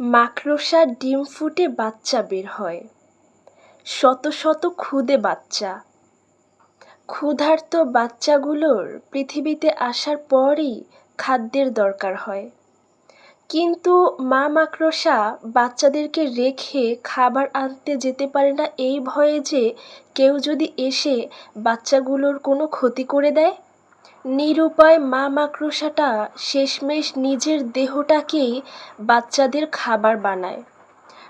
মাকড়সার ডিম ফুটে বাচ্চা বের হয়। শত শত ক্ষুদে বাচ্চা। ক্ষুধার্ত বাচ্চাগুলোর পৃথিবীতে আসার পরই খাদ্যের দরকার হয়। কিন্তু মা মাকড়সা বাচ্চাদেরকে রেখে খাবার আনতে যেতে পারে না এই ভয়ে যে কেউ যদি এসে বাচ্চাগুলোর কোনো ক্ষতি করে দেয়? নিরুপায় মা মাকড়সাটা শেষমেশ নিজের দেহটাকেই বাচ্চাদের খাবার বানায়।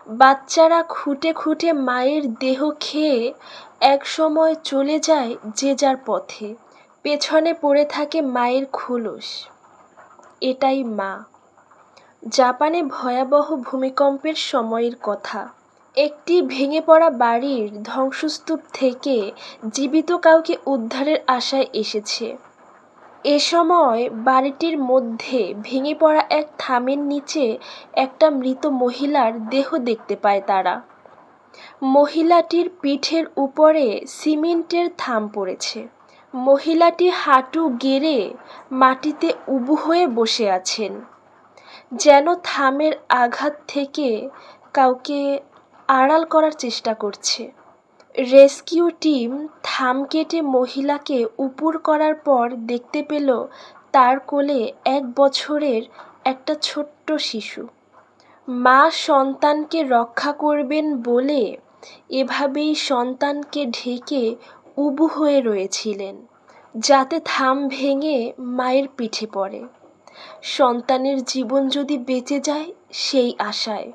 বাচ্চারা খুঁটে খুঁটে মায়ের দেহ খেয়ে একসময় চলে যায় যে যার পথে। পেছনে পড়ে থাকে মায়ের খোলস। এটাই মা। জাপানে ভয়াবহ ভূমিকম্পের সময়ের কথা। একটি ভেঙে পড়া বাড়ির ধ্বংসস্তূপ থেকে জীবিত কাউকে উদ্ধারের আশায় এসেছে। এ সময় বাড়িটির মধ্যে ভেঙে পড়া এক থামের নিচে একটা মৃত মহিলার দেহ দেখতে পায় তারা। মহিলাটির পিঠের উপরে সিমেন্টের থাম পড়েছে। মহিলাটি হাঁটু গেড়ে মাটিতে উবু হয়ে বসে আছেন। যেন থামের আঘাত থেকে কাউকে আড়াল করার চেষ্টা করছে। রেস্কিউ টিম থাম কেটে মহিলাকে উপুর করার পর দেখতে পেল তার কোলে এক বছরের একটা ছোট্ট শিশু। মা সন্তানকে রক্ষা করবেন বলে এভাবেই সন্তানকে ঢেকে উবু হয়ে রয়েছিলেন, যাতে থাম ভেঙে মায়ের পিঠে পড়ে। সন্তানের জীবন যদি বেঁচে যায় সেই আশায়।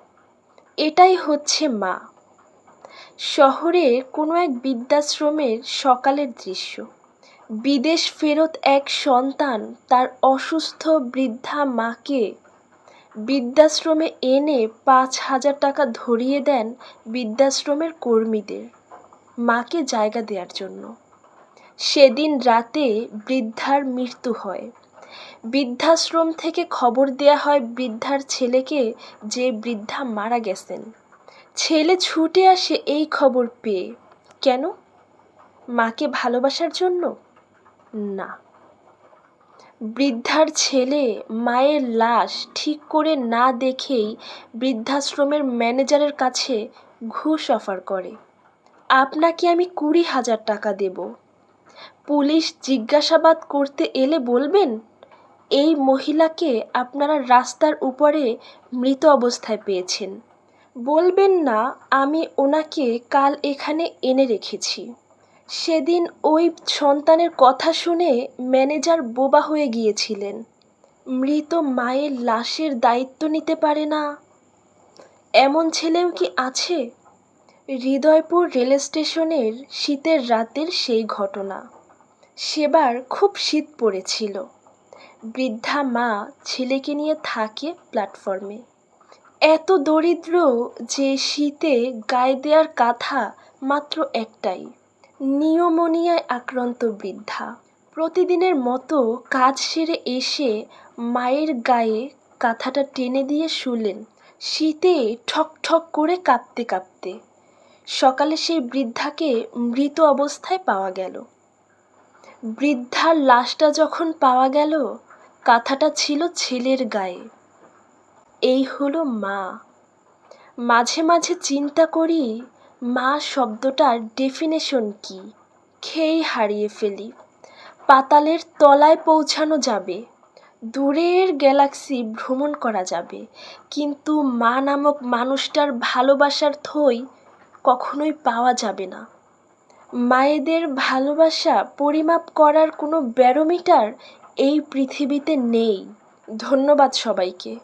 এটাই হচ্ছে মা। শহরের কোনো এক বৃদ্ধাশ্রমের সকালের দৃশ্য। বিদেশ ফেরত এক সন্তান তার অসুস্থ বৃদ্ধা মাকে বৃদ্ধাশ্রমে এনে পাঁচ হাজার টাকা ধরিয়ে দেন বৃদ্ধাশ্রমের কর্মীদের মাকে জায়গা দেওয়ার জন্য। সেদিন রাতে বৃদ্ধার মৃত্যু হয়। বৃদ্ধাশ্রম থেকে খবর দেয়া হয় বৃদ্ধার ছেলেকে যে বৃদ্ধা মারা গেছেন। ছেলে ছুটে আসে এই খবর পেয়ে। কেন? মাকে ভালোবাসার জন্য? না। বৃদ্ধার ছেলে মায়ের লাশ ঠিক করে না দেখেই বৃদ্ধাশ্রমের ম্যানেজারের কাছে ঘুষ অফার করে। আপনাকে আমি কুড়ি হাজার টাকা দেব। পুলিশ জিজ্ঞাসাবাদ করতে এলে বলবেন, এই মহিলাকে আপনারা রাস্তার উপরে মৃত অবস্থায় পেয়েছেন। বলবেন না, আমি ওনাকে কাল এখানে এনে রেখেছি। সেদিন ওই সন্তানের কথা শুনে ম্যানেজার বোবা হয়ে গিয়েছিলেন। মৃত মায়ের লাশের দায়িত্ব নিতে পারে না। এমন ছেলেও কি আছে? হৃদয়পুর রেল স্টেশনের শীতের রাতের সেই ঘটনা। সেবার খুব শীত পড়েছিল। বৃদ্ধা মা ছেলেকে নিয়ে থাকে প্ল্যাটফর্মে। এত দরিদ্র যে শীতে গায়ে দেওয়ার কাঁথা মাত্র একটাই, নিউমোনিয়ায় আক্রান্ত বৃদ্ধা। প্রতিদিনের মতো কাজ সেরে এসে মায়ের গায়ে কাঁথাটা টেনে দিয়ে শুলেন। শীতে ঠক ঠক করে কাঁপতে কাঁপতে। সকালে সেই বৃদ্ধাকে মৃত অবস্থায় পাওয়া গেল। বৃদ্ধার লাশটা যখন পাওয়া গেল, কাঁথাটা ছিল ছেলের গায়ে। এই হলো মা। মাঝে মাঝে চিন্তা করি, মা শব্দটার ডেফিনেশন কি? খেয়েই হারিয়ে ফেলি। পাতালের তলায় পৌঁছানো যাবে। দূরের গ্যালাক্সি ভ্রমণ করা যাবে। কিন্তু মা নামক মানুষটার ভালোবাসার থই কখনোই পাওয়া যাবে না। মায়েদের ভালোবাসা পরিমাপ করার কোনো ব্যারোমিটার এই পৃথিবীতে নেই। ধন্যবাদ সবাইকে।